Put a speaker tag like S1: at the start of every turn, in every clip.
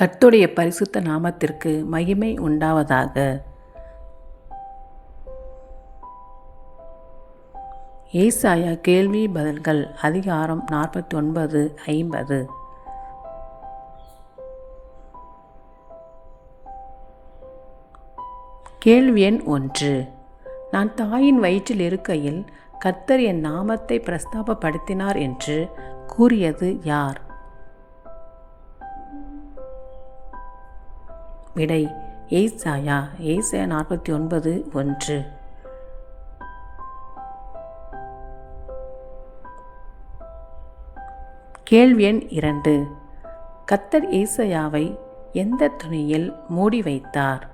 S1: கர்த்துடைய பரிசுத்த நாமத்திற்கு மகிமை உண்டாவதாக. ஏசாயா கேள்வி பதில்கள் அதிகாரம் நாற்பத்தி ஒன்பது ஐம்பது. கேள்வி எண் ஒன்று. நான் தாயின் வயிற்றில் இருக்கையில் கர்த்தர் என் நாமத்தை பிரஸ்தாபப்படுத்தினார் என்று கூறியது யார்? விடை ஏசாயா ஏசாயா நாற்பத்தி ஒன்பது ஒன்று. கேள்வி எண் இரண்டு. கத்தர் ஏசையாவை எந்த துணியில் மூடி வைத்தார்?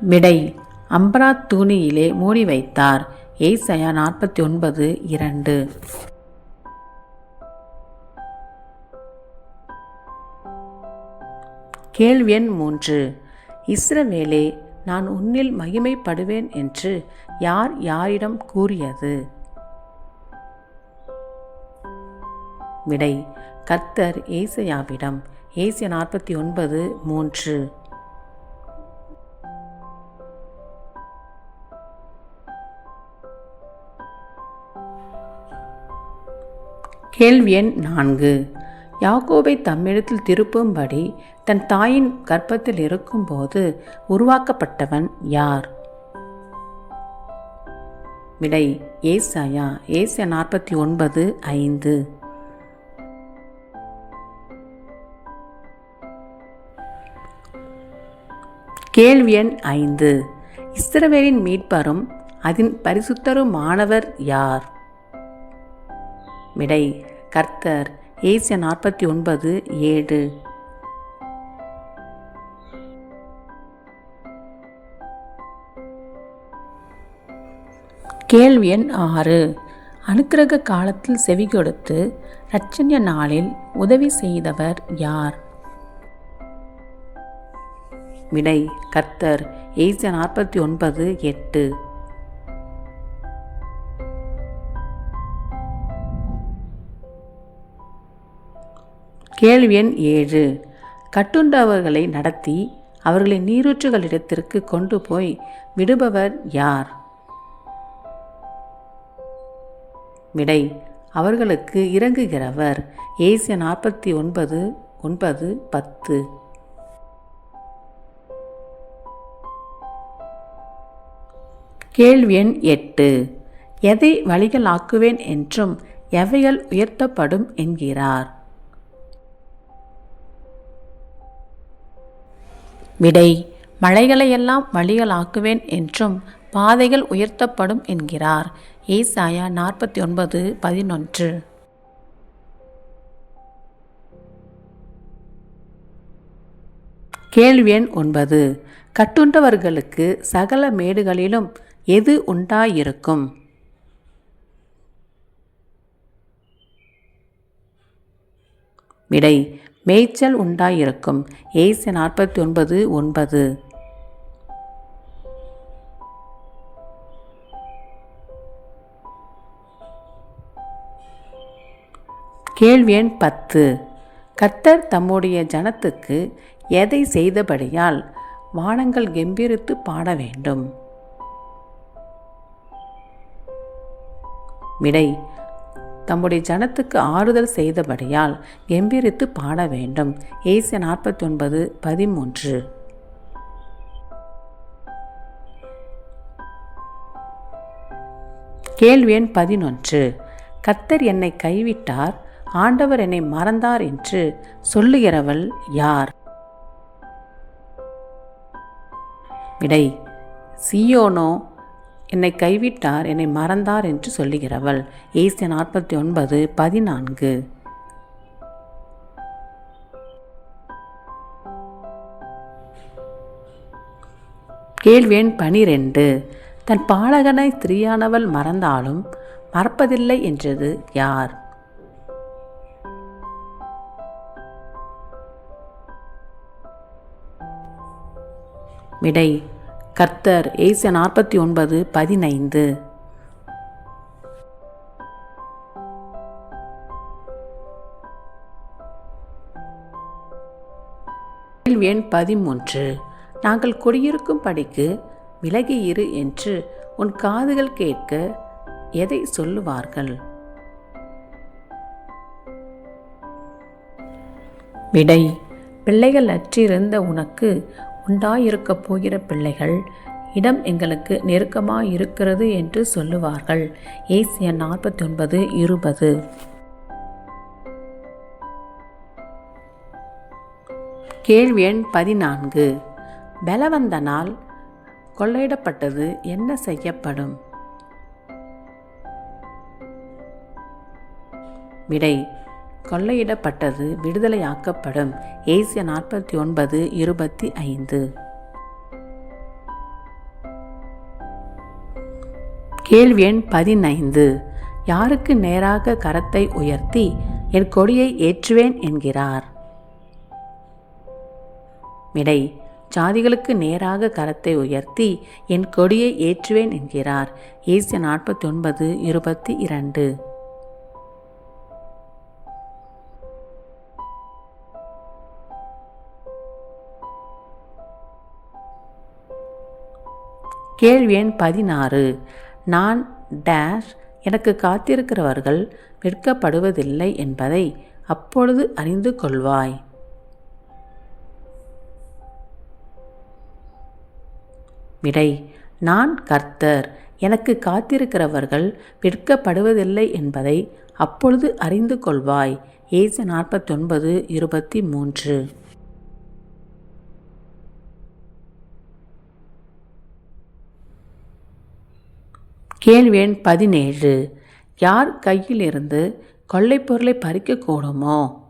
S1: விடை அம்பரா தூணியிலே மூடி வைத்தார். ஏசையா நாற்பத்தி ஒன்பது இரண்டு. கேள்வி எண் மூன்று. இஸ்ரவேலே நான் உன்னில் மகிமைப்படுவேன் என்று யார் யாரிடம் கூறியது? விடை கர்த்தர் ஏசையாவிடம். ஏசிய நாற்பத்தி ஒன்பது மூன்று. கேள்வி எண் நான்கு. யாக்கோபை தம்மிடத்தில் திருப்பும்படி தன் தாயின் கர்ப்பத்தில் இருக்கும்போது உருவாக்கப்பட்டவன் யார்? விடை ஏசாயா ஏசியா நாற்பத்தி ஒன்பது ஐந்து. கேள்வி எண் ஐந்து. இஸ்ரவேலின் மீட்பரும் அதன் பரிசுத்தருமானவர் யார்? விடை கர்த்தர் ஏசிய நாற்பத்தி ஒன்பது ஏழு. கேள்வி எண் ஆறு. அனுக்கிரக காலத்தில் செவி கொடுத்து இரட்சண்ய நாளில் உதவி செய்தவர் யார்? விடை கர்த்தர். ஏசிய நாற்பத்தி ஒன்பது எட்டு. கேள்வி எண் ஏழு. கட்டுண்டவர்களை நடத்தி அவர்களை நீரூற்றுகளிடத்திற்கு கொண்டு போய் விடுபவர் யார்? விடை அவர்களுக்கு இறங்குகிறவர் ஏசிய நாற்பத்தி ஒன்பது ஒன்பது பத்து. கேள்வி எண் எட்டு. எதை வழிகளாக்குவேன் என்றும் எவைகள் உயர்த்தப்படும் என்கிறார்? விடை மலைகளையெல்லாம் வழிகளாக்குவேன் என்றும் பாதைகள் உயர்த்தப்படும் என்கிறார். ஏசாயா நாற்பத்தி ஒன்பது பதினொன்று. கேள்வி எண் ஒன்பது. கட்டுண்டவர்களுக்கு சகல மேடுகளிலும் எது உண்டாயிருக்கும்? விடை மேய்ச்சல் உண்டாயிருக்கும். ஏசு நாற்பத்தி ஒன்பது. ஒன்பது கேள்வியன் பத்து. கத்தர் தம்முடைய ஜனத்துக்கு எதை செய்தபடியால் வானங்கள் கெம்பீரித்து பாட வேண்டும்? விடை தம்முடைய ஜனத்துக்கு ஆறுதல் செய்தபடியால் கம்பீரித்து பாட வேண்டும். ஏசிய நாற்பத்தி ஒன்பது பதிமூன்று. கேள்வி எண் பதினொன்று. கர்த்தர் என்னை கைவிட்டார் ஆண்டவர் என்னை மறந்தார் என்று சொல்லுகிறவள் யார்? விடை சியோனோ என்னை கைவிட்டார் என்னை மறந்தார் என்று சொல்லுகிறவள். ஏசிய நாற்பத்தி ஒன்பது பதினான்கு. கேள்வியன் பனிரெண்டு. தன் பாலகனை ஸ்திரீயானவள் மறந்தாலும் மறப்பதில்லை என்றது யார்? விடை கர்த்தர் ஏசிய நாற்பத்தி ஒன்பது பதினைந்து. எண் பதிமூன்று நாங்கள் குடியிருக்கும் படிக்கு விலகி இரு என்று உன் காதுகள் கேட்க எதை சொல்லுவார்கள்? விடை பிள்ளைகள் அற்றிருந்த உனக்கு உண்டாயிருக்கப் போகிற பிள்ளைகள் இடம் எங்களுக்கு நெருக்கமாக இருக்கிறது என்று சொல்லுவார்கள். ஏசிய நாற்பத்தி ஒன்பது இருபது. கேள்வி எண் பதினான்கு. பலவந்தனால் கொள்ளையிடப்பட்டது என்ன செய்யப்படும்? விடை கொள்ளையிடப்பட்டது விடுதலையாக்கப்படும். ஏசிய நாற்பத்தி ஒன்பது இருபத்தி ஐந்து. கேள்வி எண் பதினைந்து. யாருக்கு நேராக கரத்தை உயர்த்தி என் கொடியை ஏற்றுவேன் என்கிறார். விடை ஜாதிகளுக்கு நேராக கரத்தை உயர்த்தி என் கொடியை ஏற்றுவேன் என்கிறார். ஏசிய நாற்பத்தி ஒன்பது இருபத்தி இரண்டு. கேள்வி எண் பதினாறு. நான் டேஷ் எனக்கு காத்திருக்கிறவர்கள் விற்கப்படுவதில்லை என்பதை அப்பொழுது அறிந்து கொள்வாய். விடை நான் கர்த்தர். எனக்கு காத்திருக்கிறவர்கள் விற்கப்படுவதில்லை என்பதை அப்பொழுது அறிந்து கொள்வாய். ஏசு நாற்பத்தொன்பது இருபத்தி மூன்று. கேள்வி எண் பதினேழு. யார் கையிலிருந்து கொள்ளைப் பொருளை பறிக்கக்கூடுமோ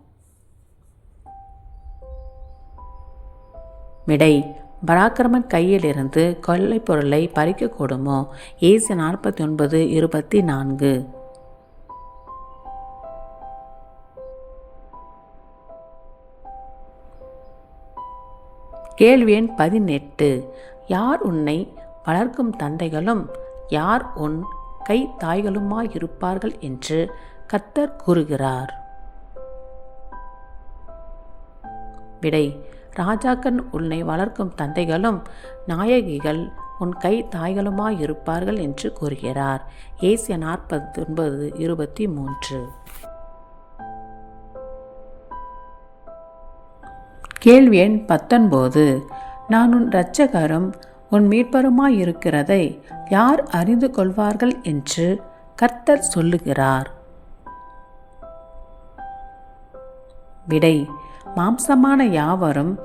S1: விடை பராக்கிரமன் கையிலிருந்து கொள்ளைப் பொருளை பறிக்கக்கூடுமோ ஏசு நாற்பத்தி ஒன்பது இருபத்தி நான்கு கேள்வி எண் பதினெட்டு. யார் உன்னை வளர்க்கும் தந்தைகளும் யார் உன் கை தாய்களுமாயிருப்பார்கள் என்று கத்தர் கூறுகிறார். விடை ராஜாக்கன் உன்னை வளர்க்கும் தந்தைகளும் நாயகிகள் உன் கை தாய்களுமாயிருப்பார்கள் என்று கூறுகிறார். ஏசிய நாற்பத்தி ஒன்பது இருபத்தி மூன்று கேள்வி எண் பத்தொன்பது. நான் உன் இரட்சகரும் உன் மீட்பருமாயிருக்கிறதை யார் அறிந்து கொள்வார்கள் என்று கர்த்தர் சொல்லுகிறார். விடை மாம்சமான யாவரும்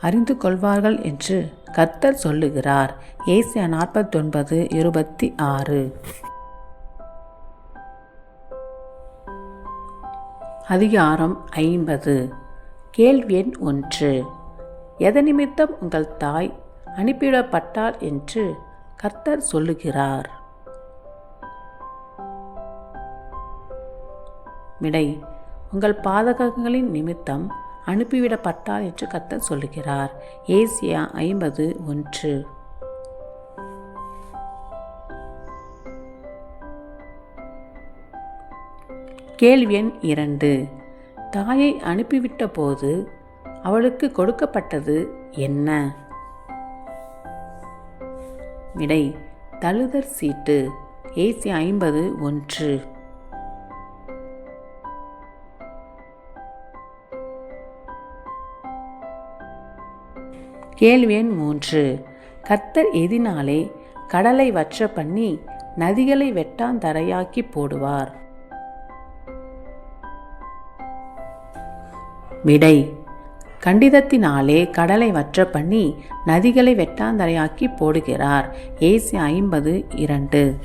S1: அறிந்து கொள்வார்கள் என்று கர்த்தர் சொல்லுகிறார். ஏசியா நாற்பத்தொன்பது இருபத்தி ஆறு. அதிகாரம் ஐம்பது. கேள்வி எண் ஒன்று. எதனிமித்தம் உங்கள் தாய் அனுப்பிவிடப்பட்டாள் என்று கர்த்தர் சொல்லுகிறார். விடை உங்கள் பாதகங்களின் நிமித்தம் அனுப்பிவிடப்பட்டாள் என்று கர்த்தர் சொல்லுகிறார். ஏசியா ஐம்பது ஒன்று. கேள்வி எண் இரண்டு. தாயை அனுப்பிவிட்ட போது அவளுக்கு கொடுக்கப்பட்டது என்ன? விடை தழுதற் சீட்டு ஏசி ஐம்பது ஒன்று. கேள்வி எண் மூன்று. கர்த்தர் எதினாலே கடலை வற்ற பண்ணி நதிகளை வெட்டாந்தரையாக்கி போடுவார். விடை கண்டிதத்தினாலே கடலை வற்ற பண்ணி நதிகளை வெட்டாந்தரையாக்கி போடுகிறார். ஏசி ஐம்பது இரண்டு.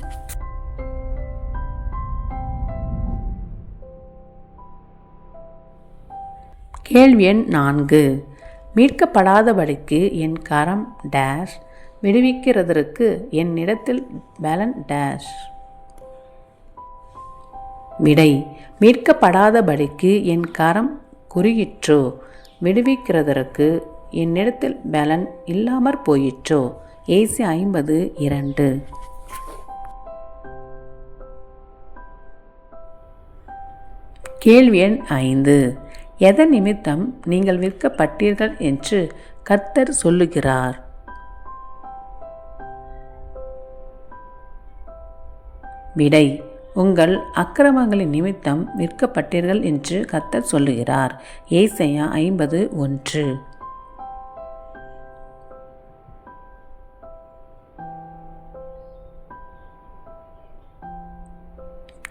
S1: கேள்வி எண் நான்கு. மீட்கப்படாதபடிக்கு என் கரம் டேஷ். விடுவிக்கிறதற்கு என்னிடத்தில் பேலன் டேஷ். விடை. மீட்கப்படாதபடிக்கு என் கரம் குறுகிற்றோ. விடுவிக்கிறதற்கு என்னிடத்தில் பலன் இல்லாமற் போயிற்றோ? ஏசி ஐம்பது இரண்டு. கேள்வி எண் ஐந்து. எதன் நிமித்தம் நீங்கள் விற்கப்பட்டீர்கள் என்று கர்த்தர் சொல்லுகிறார்? விடை உங்கள் அக்கிரமங்களின் நிமித்தம் விற்கப்பட்டீர்கள் என்று கத்தர் சொல்லுகிறார். ஏசையா ஐம்பது ஒன்று.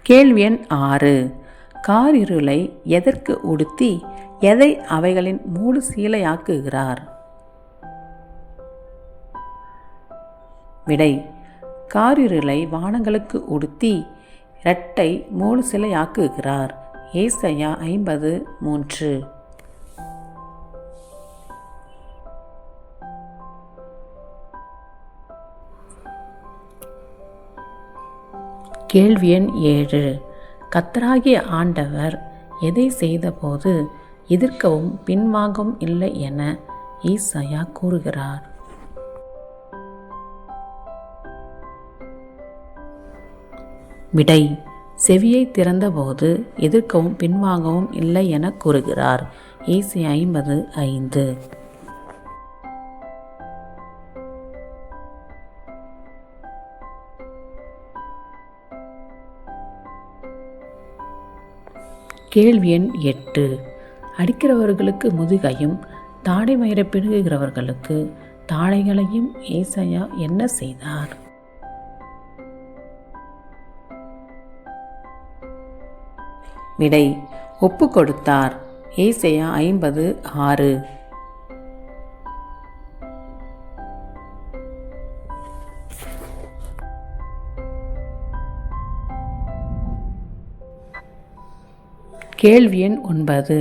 S1: கேள்வி எண் ஆறு. காரிருளை எதற்கு உடுத்தி எதை அவைகளின் மூடு சீலையாக்குகிறார்? விடை. காரிருளை வானங்களுக்கு உடுத்தி இரட்டை மூணு சிலையாக்குகிறார். ஏசையா ஐம்பது மூன்று. கேள்வி எண் ஏழு. கத்தராகிய ஆண்டவர் எதை செய்தபோது எதிர்க்கவும் பின்வாங்கவும் இல்லை என ஈசாயா கூறுகிறார். விடை. செவியை திறந்தபோது எதிர்க்கவும் பின்வாங்கவும் இல்லை என கூறுகிறார். ஏசி ஐம்பது ஐந்து. கேள்வி எண் எட்டு. அடிக்கிறவர்களுக்கு முதுகையும் தாடை மயிரை பிடுங்குகிறவர்களுக்கு தாடைகளையும் ஏசையா என்ன செய்தார்? விடை ஒப்பு கொடுத்தார் ஏசையா ஐம்பது ஆறு. கேள்வி எண் ஒன்பது.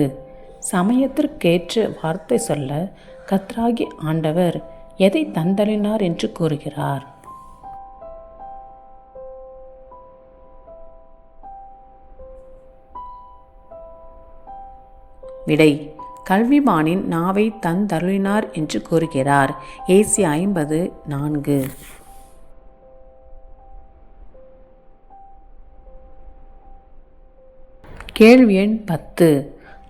S1: சமயத்திற்கேற்ற வார்த்தை சொல்ல கத்ராகி ஆண்டவர் எதை தந்தளினார் என்று கூறுகிறார். விடை. கல்விமானின் நாவை தன் தருளினார் என்று கூறுகிறார். ஏசி ஐம்பது நான்கு. கேள்வி எண் பத்து.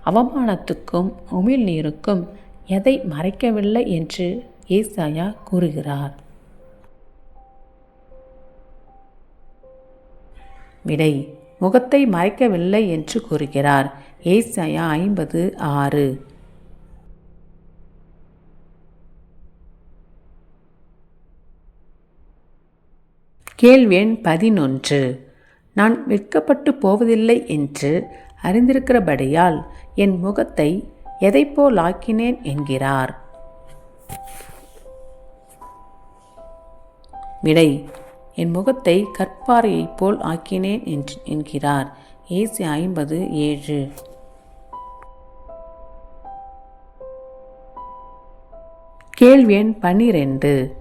S1: அவமானத்துக்கும் உமிழ்நீருக்கும் எதை மறைக்கவில்லை என்று ஏசாயா கூறுகிறார். விடை. முகத்தை மறைக்கவில்லை என்று கூறுகிறார். ஏசாயா ஐம்பது ஆறு. கேள்வி எண் பதினொன்று. நான் விற்கப்பட்டு போவதில்லை என்று அறிந்திருக்கிறபடியால் என் முகத்தை எதைப்போல் ஆக்கினேன் என்கிறார். விடை என் முகத்தை கற்பாறையைப் போல் ஆக்கினேன் என்று என்கிறார். ஏசி ஐம்பது ஏழு. கேள்வி எண் பன்னிரெண்டு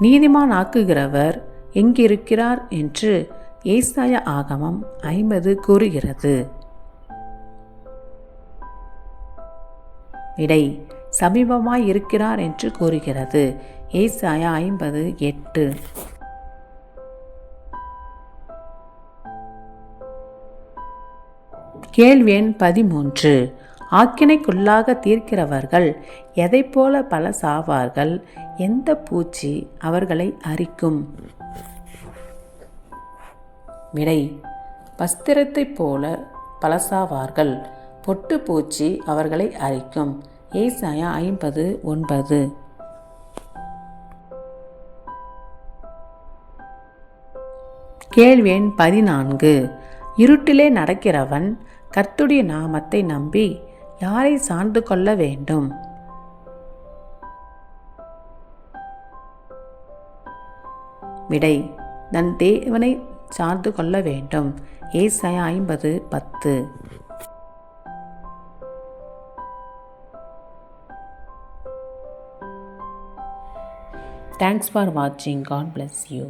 S1: நீதிமான் ஆக்குகிறவர் எங்கிருக்கிறார் என்று ஏசாய ஆகமம் ஐம்பது கூறுகிறது. விடை சமீபமாய் இருக்கிறார் என்று கூறுகிறது. ஏசாயா ஐம்பது எட்டு. கேள்வி எண் பதிமூன்று. ஆக்கினைக்குள்ளாக தீர்க்கிறவர்கள் எதை போல பல சாவார்கள்? எந்த பூச்சி அவர்களை அரிக்கும்? விடை வஸ்திரத்தைப் போல பழசாவார்கள் பொட்டு பூச்சி அவர்களை அரிக்கும். ஏசாயா ஐம்பது ஒன்பது. கேள்வி எண் பதினான்கு. இருட்டிலே நடக்கிறவன் கர்த்துடைய நாமத்தை நம்பி யாரை சார்ந்து கொள்ள வேண்டும்? விடை நன் தேவனை சார்ந்து கொள்ள வேண்டும். ஏசாயா ஐம்பது பத்து. தேங்க்ஸ் ஃபார் வாட்சிங் காட் பிளஸ் யூ